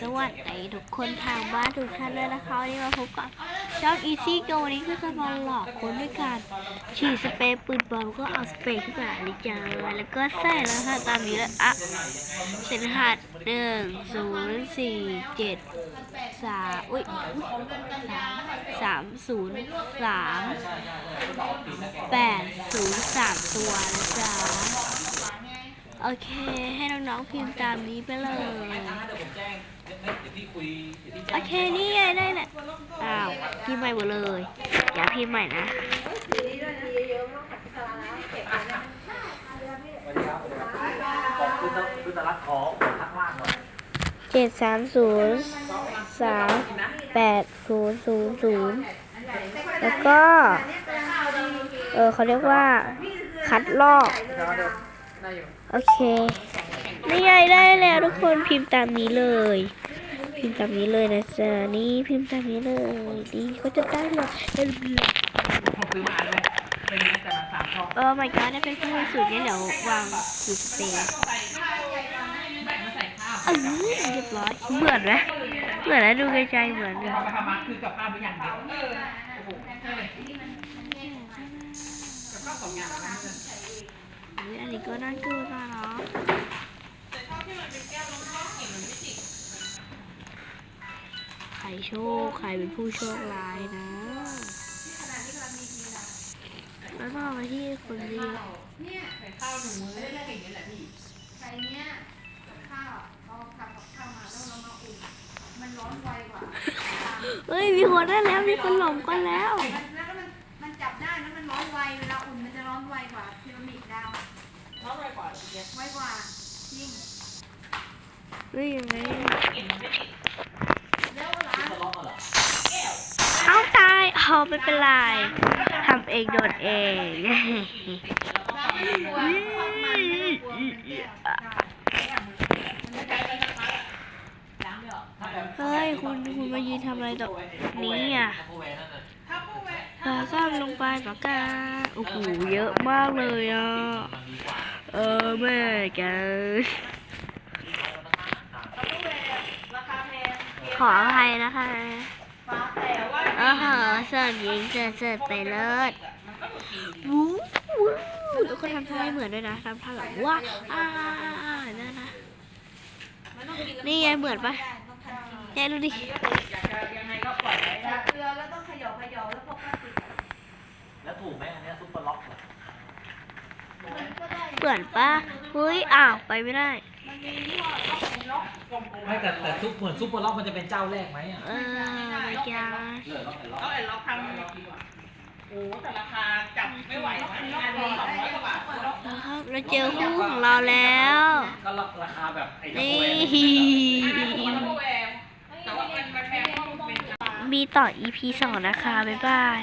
สวัสดีทุกคนทางบ้านทุกท่านเลยนะคะวันนี้มาพบกับช่อง Easy Go วันนี้ก็จะมาหลอกคนด้วยการฉีดสเปรย์ปืนบอลก็เอาสเปรย์ขึ้นมาดิจ้าแล้วก็ใส่แล้วค่ะตามนี้เลยอะเส้นหัดหนึ่งศูนย์สี่เจ็ดสามอุ้ยสามสามศูนย์สามแปดศูนย์สามตัวนะจ๊ะ โอเค ให้น้องๆพิมพ์ตามนี้ไปเลย โอเค นี่ไงได้แหละอ้าวพิมพ์ใหม่หมดเลยอย่าพิมพ์ใหม่นะเจ็ดสามศูนย์สามแปดศูนย์ศูนย์ศูนย์แล้วก็ เออเขาเรียกว่าคัดลอก โอเคนี่ไงได้แล้วทุกคนพิมพ์ตามนี้เลย พิมพ์ตามนี้เลยนะจ๊ะนี่พิมพ์ตามนี้เลยดีก็จะได้เลยได้เลยผมซื้อมาเลยเป็นไงแต่มันสามช่องเออ my god นี่เป็นผู้บริสุทธิ์เนี่ยเดี๋ยววางขีดสเปรย์เออเรียบร้อยเหมือนไหมเหมือนนะดูไกลๆเหมือนเลยเอาไปทำมาคือกับข้าวไปอย่างเดียว อุ๊ยอันนี้ ก็น่ากินนะเนาะใครโชค ใครเป็นผู้โชคร้ายนะแล้วก็มาที่คนเดียวใส่เนี้ยกับข้าวเอาทำกับข้าวมาแล้วเรามาอุ่นมันร้อนไวกว่าเฮ้ยมีคนได้แล้วมีคนหลงก็แล้วมันแล้วก็มันมันจับได้แล้วมันร้อนไวเวลาอุ่นมันจะร้อนไวกว่าพีระมิดดาว ร้อนไวกว่าไวกว่าจริงเฮ้ยยังไงแล้วร้านเอาตายเอาไม่เป็นไรทำเองโดนเองร้านไม่กลัวทอดมันไม่ต้องกลัวมันแก้วได้เฮ้ยคุณคุณมายืนทำอะไรตรงนี้อะปากก้ามลงไปปากกาโอ้โหเยอะมากเลยอะ เออแม่แกขออภัยนะคะเออเหอเสิร์ฟยิงเสิร์ฟเสิร์ฟไปเลิศวู้วู้แล้วก็ทำท่าให้เหมือนด้วยนะทำท่าแบบว่าอ่านั่นนะนี่ไงเหมือนปะแกดูดิยังไงก็ปล่อยไว้เกลือแล้วต้องขย่าเขย่าแล้วพกพลาสติก แล้วถูกไหมอันนี้ซุปเปอร์ล็อก มันก็ได้ เห มือนปะเฮ้ยอ้าวไปไม่ได้มันมียี่ห้อล็อกเป็นล็อกไม่แต่แต่ซุปเหมือนซุปเปอร์ล็อกมันจะเป็นเจ้าแรกไหมอะเออไม่จ้าเลยล็อกเป็นล็อกเอาไอ้ล็อกทำดีกว่าโอ้แต่ราคาจับไม่ไหวนะงานนี้สองร้อยกว่าบาทนะครับเราเจอคู่ของเราแล้วก็ล็อกราคาแบบไอ้นี่อันนั้นถูกแล้วแววแต่ว่ามันมันแพงเพราะมันเป็นมีต่อ EP สองนะคะ บ๊ายบาย